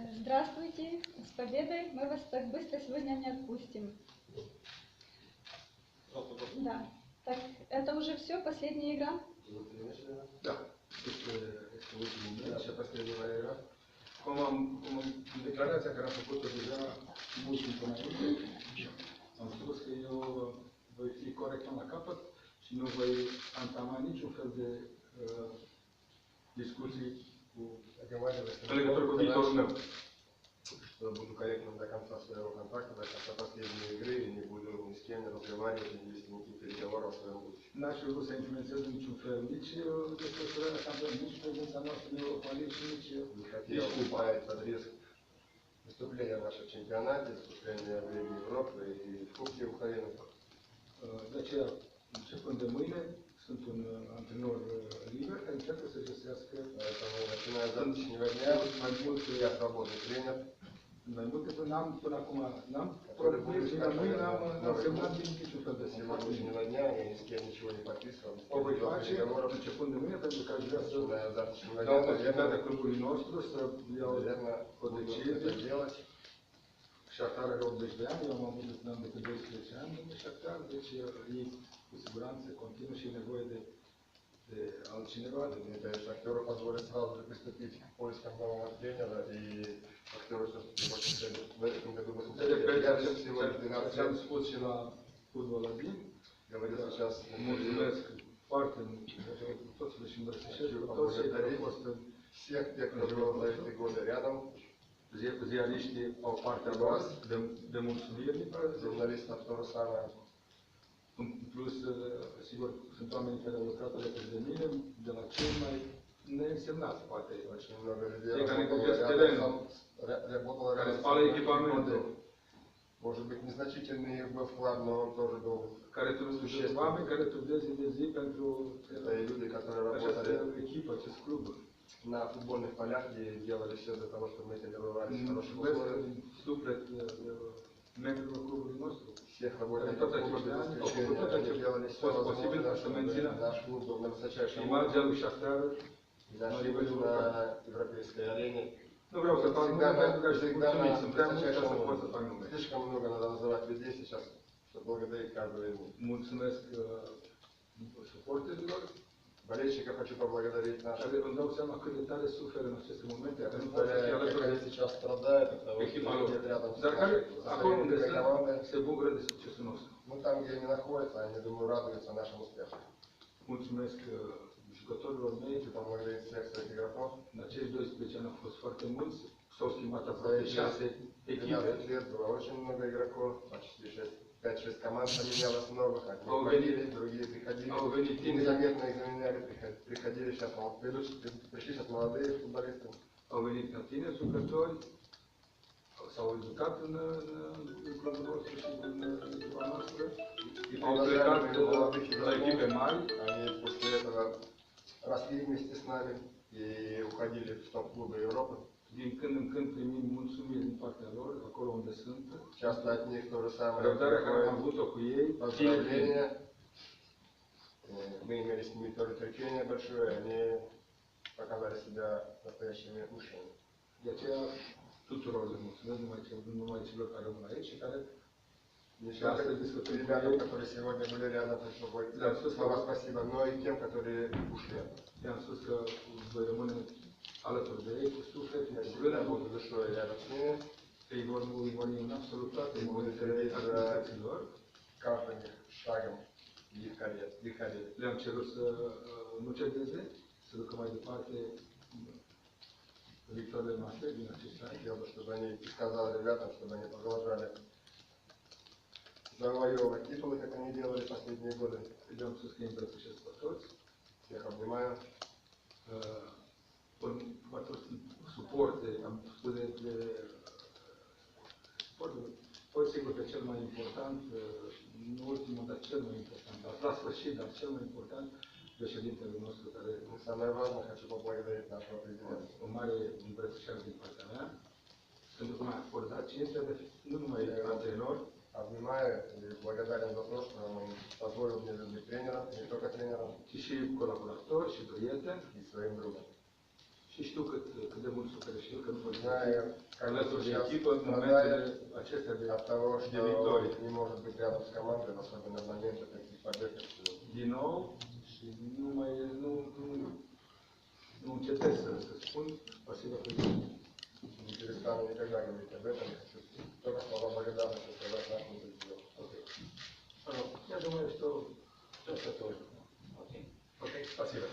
Э, Здравствуйте, с победой. Мы вас так быстро сегодня не отпустим. Да. Так, это уже все, последняя игра. Meci, și последняя mult timp înainte, am spus că eu voi fi corect până la capăt și nu voi antama niciun fel de uh, discuții cu legătură cu viitorul meu. что буду корректным до конца своего контракта, до конца последней игры, и не буду ни с кем не разговаривать, не вести никаких переговоров о своем будущем. Nici uh, desfășurarea campionului, nici prezența noastră în Europa League și nici uh, Не хотел ставить под риск выступления в нашем чемпионате, выступления в Лиге Европы и в Кубке Украины. Uh, începând de mâine, sunt un uh, antrenor uh, liber care încearcă să găsească Поэтому, начиная с завтрашнего дня, mai mult, я свободный тренер, mai multe până am până acum n-am probleme și la mâine n-am n-am semnat niciun fel de С contract. сегодняшнего дня я ни с кем ничего не подписывал, ни с O кем voi не вел face переговоров. începând de mâine pentru că aș vrea să Начиная с завтрашнего dau дня, posibilitatea наверное, clubului nostru să iau наверное, o буду decizie. это делать. Shakhtar are 80 de ani, eu am avut n-am decât 12 ani în Shakhtar, deci uh, ei cu siguranță continuă și e nevoie de, de altcineva. Это Шахтеру позволит сразу же приступить к поискам нового тренера, и Шахтеру все-таки очень ценит. В этом году мы De repede, Я всего лишь 12 ce am лет. spus și la fotbal la din, Говорю сейчас, mulțumesc foarte mult, toți le și îmbrățișez pe toți cei care au fost în всех тех, кто был за эти годы рядом, zi- ziariștii au partea lor de, de mulțumiri, же самое. în plus, uh, sigur, sunt oameni care au lucrat alături de mine, de la cei mai neînsemnați, poate, терена. сам- ря- работало care spală echipamentul. Может быть, незначительный был вклад, но он тоже был. care trebuie oameni care trudează zi de zi pentru Это и люди, которые работали echipă, acest club. На футбольных полях и делали все для того, чтобы мы тренировались в suflet uh, uh, membrilor clubului nostru. Всех работников клуба без исключения, они делали все возможное, что чтобы наш клуб был на высочайшем уровне. И наши были на европейской арене. fac nume Всегда на, всегда на высочайшем уровне. Слишком много надо называть людей сейчас, чтобы благодарить каждого из них. Mulțumesc uh, Болельщиков хочу поблагодарить наших. как они de сейчас страдают от того, что нет рядом с succesul nostru. Ну, там, где они находятся, они, думаю, радуются нашим успехам. Mulțumesc jucătorilor mei, поблагодарить всех своих игроков. acești 12 ani au fost foarte mulți, s-au schimbat aproape эти 6 echipe. 12 лет было очень много игроков, почти 6, 5-6 команд поменялось новых, одни А уходили, другие приходили. А у Вени И незаметно их заменяли, приход- приходили сейчас, придут, пришли сейчас молодые футболисты. Au venit ca tineri jucători, s-au educat în, în, în clubul nostru și în în echipa noastră, И au plecat приглашали молодых la echipe игроков. mari, Они после этого росли вместе с нами и уходили в топ-клубы Европы. Din când în când primim mulțumiri din partea lor, acolo unde sunt. Часто от них то же самое. Răbdarea care am приходит. avut-o cu ei, timp, Поздравления. Э, Мы имели с ними тоже терпение большое, они показали себя настоящими мужчинами. de aceea tuturor le mulțumesc, numai, cel, numai celor care rămân aici și care Еще Да, раз это дискуссия. ребятам, которые сегодня были рядом, хочу сказать Да, все слова слова. спасибо, но и тем, которые ушли. i-am spus că voi rămâne alături de ei cu suflet, cu Я всегда gândul, буду душой рядом с ними, îi vor urmări în absolut toate Îi voi momentele trăi, activităților. каждым их шагом в их карьере. в их карьере. Le-am cerut să uh, nu cedeze, să ducă mai departe uh, victorile noastre din acești ani. Хотел бы, чтобы они и сказал ребятам, чтобы они продолжали завоевывать титулы, как они делали последние годы. Că îi îmbrățișez pe toți. Всех обнимаю. important, uh, nu ultimul, dar cel mai important, dar la sfârșit, dar cel mai important, președintele nostru care И самое важное, хочу поблагодарить нашего президента. o mare îmbrățișare din partea mea, pentru că m-a acordat cinstea de nu numai antrenor, Обнимаю и благодарен за то, что он позволил мне быть тренером, не только тренером, ci și colaborator și prieten и своим другом. Și știu cât, cât de mult suferă și el, că nu poate fi alături de echipă în momentele acestea de, de victorie. Не может быть рядом с командой, особенно в моменты таких побед. Din nou, și nu mai nu, nu, nu încetez să, să spun, спасибо президент. Не перестану никогда говорить об этом, хочу только слова благодарности сказать нашим друзьям. Я думаю, что все, что тоже. Окей. Окей, спасибо.